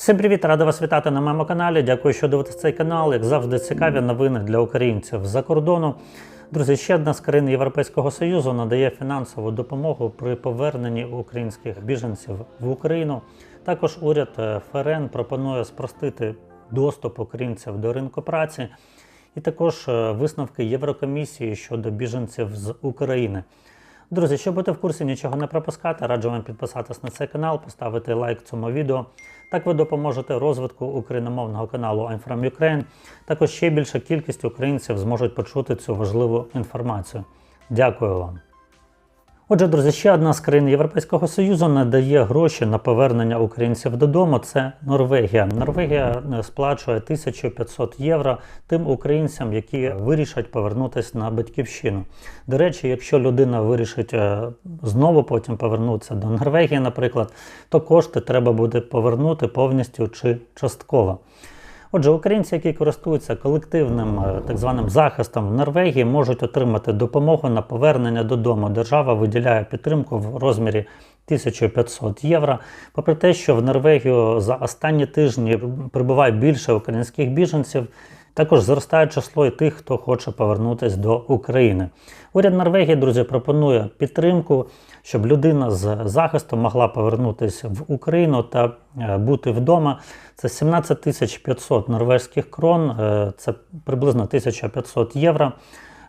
Всім привіт, рада вас вітати на моєму каналі. Дякую, що дивитесь цей канал. Як завжди, цікаві новини для українців за кордону. Друзі, ще одна з країн Європейського Союзу надає фінансову допомогу при поверненні українських біженців в Україну. Також уряд е, ФРН пропонує спростити доступ українців до ринку праці, і також е, висновки Єврокомісії щодо біженців з України. Друзі, щоб бути в курсі, нічого не пропускати, раджу вам підписатись на цей канал, поставити лайк цьому відео. Так ви допоможете розвитку україномовного каналу I'm from Ukraine. Також ще більша кількість українців зможуть почути цю важливу інформацію. Дякую вам. Отже, друзі, ще одна з країн Європейського Союзу надає гроші на повернення українців додому. Це Норвегія. Норвегія е, сплачує 1500 євро тим українцям, які вирішать повернутися на батьківщину. До речі, якщо людина вирішить е, знову потім повернутися до Норвегії, наприклад, то кошти треба буде повернути повністю чи частково. Отже, українці, які користуються колективним е, так званим захистом в Норвегії, можуть отримати допомогу на повернення додому. Держава виділяє підтримку в розмірі 1500 євро. Попри те, що в Норвегію за останні тижні прибуває більше українських біженців. Також зростає число і тих, хто хоче повернутися до України. Уряд Норвегії, друзі, пропонує підтримку, щоб людина з захистом могла повернутися в Україну та е, бути вдома. Це 17 500 норвезьких крон, е, це приблизно 1500 євро. Е,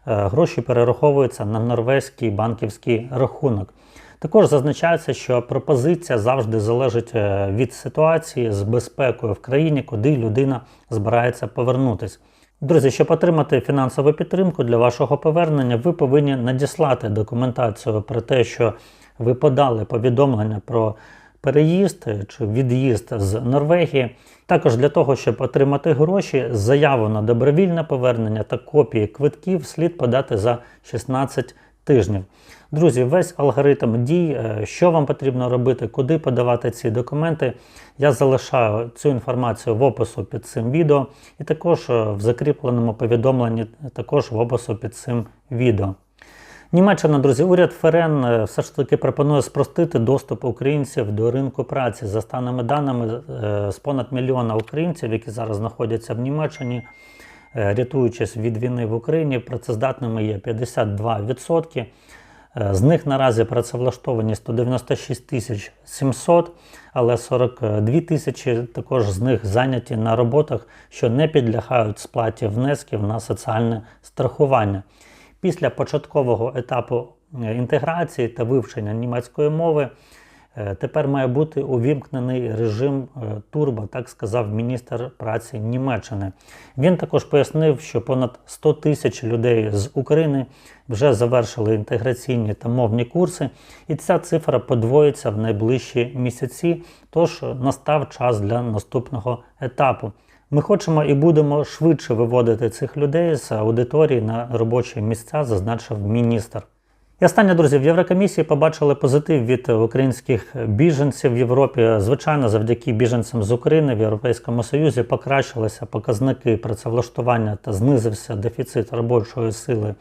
Гроші перераховуються на норвезький банківський рахунок. Також зазначається, що пропозиція завжди залежить е, від ситуації з безпекою в країні, куди людина збирається повернутися. Друзі, щоб отримати фінансову підтримку для вашого повернення, ви повинні надіслати документацію про те, що ви подали повідомлення про переїзд чи від'їзд з Норвегії. Також для того, щоб отримати гроші, заяву на добровільне повернення та копії квитків слід подати за 16 тижнів. Друзі, весь алгоритм дій, е, що вам потрібно робити, куди подавати ці документи, я залишаю цю інформацію в опису під цим відео, і також е, в закріпленому повідомленні, також в опису під цим відео. Німеччина, друзі, уряд ФРН е, все ж таки пропонує спростити доступ українців до ринку праці. За станими даними, з понад мільйона українців, які зараз знаходяться в Німеччині, рятуючись від війни в Україні, працездатними є 52%. Е, З них наразі працевлаштовані 196 тисяч 700, але 42 тисячі також з них зайняті на роботах, що не підлягають сплаті внесків на соціальне страхування. Після початкового етапу е, інтеграції та вивчення німецької мови тепер має бути увімкнений режим е, турбо, так сказав міністр праці Німеччини. Він також пояснив, що понад 100 тисяч людей з України вже завершили інтеграційні та мовні курси, і ця цифра подвоїться в найближчі місяці. Тож настав час для наступного етапу. Ми хочемо і будемо швидше виводити цих людей з аудиторії на робочі місця, зазначив міністр. І останнє, друзі, в Єврокомісії побачили позитив від українських біженців в Європі. Звичайно, завдяки біженцям з України в Європейському Союзі покращилися показники працевлаштування та знизився дефіцит робочої сили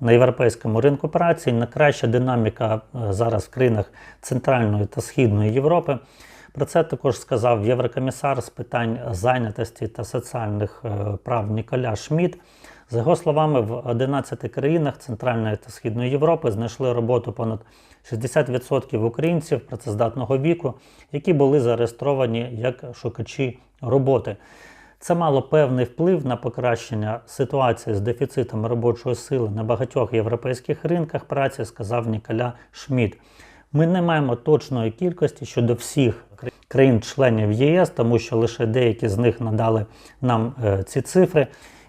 на європейському ринку праці. Найкраща динаміка е, зараз в країнах Центральної та Східної Європи. Про це також сказав єврокомісар з питань зайнятості та соціальних е, прав Ніколя Шмідт. За його словами, в 11 країнах Центральної та Східної Європи знайшли роботу понад 60% українців працездатного віку, які були зареєстровані як шукачі роботи. Це мало певний вплив на покращення ситуації з дефіцитом робочої сили на багатьох європейських ринках праці, сказав Ніколя Шмідт. Ми не маємо точної кількості щодо всіх країн-членів ЄС, тому що лише деякі з них надали нам е, ці цифри.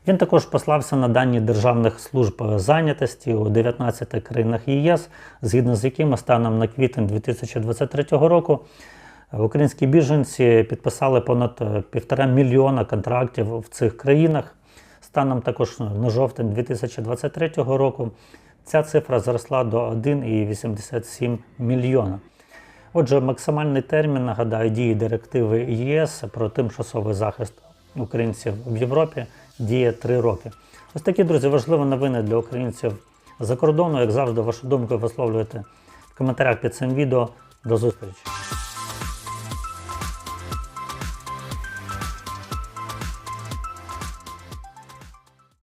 Він також послався на дані державних служб зайнятості у 19 країнах ЄС, згідно з якими станом на квітень 2023 року українські біженці підписали понад е, півтора мільйона контрактів в цих країнах. Станом також на жовтень 2023 року ця цифра зросла до 1,87 мільйона. Отже, максимальний термін, нагадаю, дії директиви ЄС про тимчасовий захист українців в Європі діє 3 роки. Ось такі, друзі, важливі новини для українців за кордону. Як завжди, вашу думку висловлюєте в коментарях під цим відео. До зустрічі!